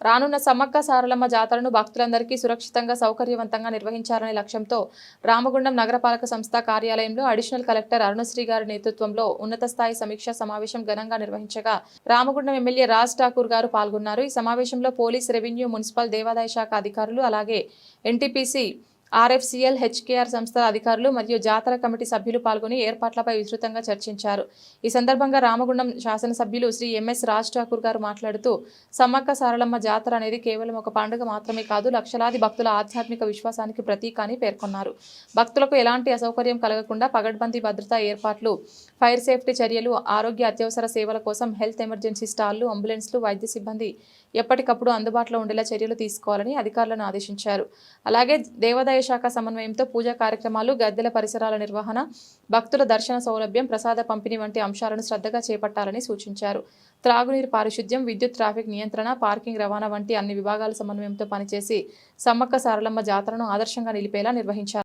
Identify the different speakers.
Speaker 1: రానున్న సమ్మక్క సారలమ్మ జాతరను భక్తులందరికీ సురక్షితంగా సౌకర్యవంతంగా నిర్వహించాలనే లక్ష్యంతో రామగుండం నగరపాలక సంస్థ కార్యాలయంలో అడిషనల్ కలెక్టర్ అరుణశ్రీ గారి నేతృత్వంలో ఉన్నత స్థాయి సమీక్షా సమావేశం ఘనంగా నిర్వహించగా రామగుండం ఎమ్మెల్యే రాజ్ ఠాకూర్ గారు పాల్గొన్నారు. ఈ సమావేశంలో పోలీస్ రెవెన్యూ మున్సిపల్ దేవాదాయ శాఖ అధికారులు అలాగే ఎన్టీపీసీ ఆర్ఎఫ్సిఎల్ హెచ్కేఆర్ సంస్థల అధికారులు మరియు జాతర కమిటీ సభ్యులు పాల్గొని ఏర్పాట్లపై విస్తృతంగా చర్చించారు. ఈ సందర్భంగా రామగుండం శాసనసభ్యులు శ్రీ ఎంఎస్ రాజ్ ఠాకూర్ గారు మాట్లాడుతూ సమ్మక్క సారలమ్మ జాతర అనేది కేవలం ఒక పండుగ మాత్రమే కాదు లక్షలాది భక్తుల ఆధ్యాత్మిక విశ్వాసానికి ప్రతీక అని పేర్కొన్నారు. భక్తులకు ఎలాంటి అసౌకర్యం కలగకుండా పగడ్బందీ భద్రతా ఏర్పాట్లు ఫైర్ సేఫ్టీ చర్యలు ఆరోగ్య అత్యవసర సేవల కోసం హెల్త్ ఎమర్జెన్సీ స్టాళ్ళు అంబులెన్స్లు వైద్య సిబ్బంది ఎప్పటికప్పుడు అందుబాటులో ఉండేలా చర్యలు తీసుకోవాలని అధికారులను ఆదేశించారు. అలాగే దేవాదాయ శాఖ సమన్వయంతో పూజా కార్యక్రమాలు గద్దెల పరిసరాల నిర్వహణ భక్తుల దర్శన సౌలభ్యం ప్రసాద పంపిణీ వంటి అంశాలను శ్రద్ధగా చేపట్టాలని సూచించారు. త్రాగునీరు పారిశుద్ధ్యం విద్యుత్ ట్రాఫిక్ నియంత్రణ పార్కింగ్ రవాణా వంటి అన్ని విభాగాల సమన్వయంతో పనిచేసి సమ్మక్క సారలమ్మ జాతరను ఆదర్శంగా నిలిపేలా నిర్వహించారు.